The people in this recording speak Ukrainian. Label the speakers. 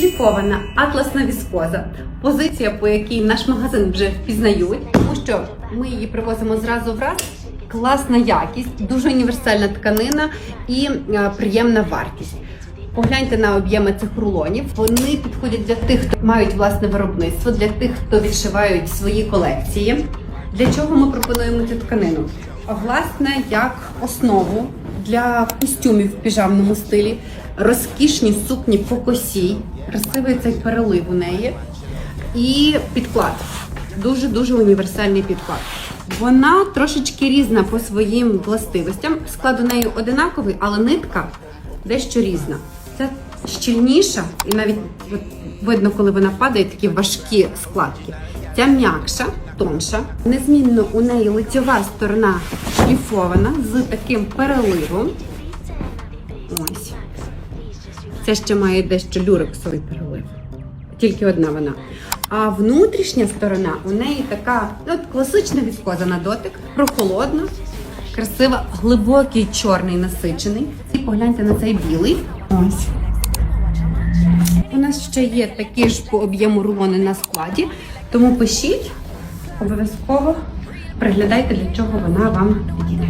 Speaker 1: шліфована атласна віскоза. Позиція, по якій наш магазин вже впізнають, тому що ми її привозимо зразу в раз. Класна якість, дуже універсальна тканина і е, приємна вартість. Погляньте на об'єми цих рулонів. Вони підходять для тих, хто мають власне виробництво, для тих, хто відшивають свої колекції. Для чого ми пропонуємо цю тканину? А, Власне, як основу для костюмів в піжамному стилі, розкішні сукні по косі, красивий цей перелив у неї і підклад. Дуже дуже універсальний підклад. Вона трошечки різна по своїм властивостям. Склад у неї одинаковий, але нитка дещо різна. Ця щільніша, і навіть видно, коли вона падає, такі важкі складки. Ця м'якша, тонша. Незмінно у неї лицьова сторона шліфована з таким переливом. Ось. Це ще має дещо люрексовий перелив. Тільки одна вона. А внутрішня сторона у неї така ну, от класична віскоза на дотик, прохолодна, красива, глибокий чорний насичений. І погляньте на цей білий. Ось. У нас ще є такі ж по об'єму рулони на складі, тому пишіть обов'язково приглядайте, для чого вона вам підійде.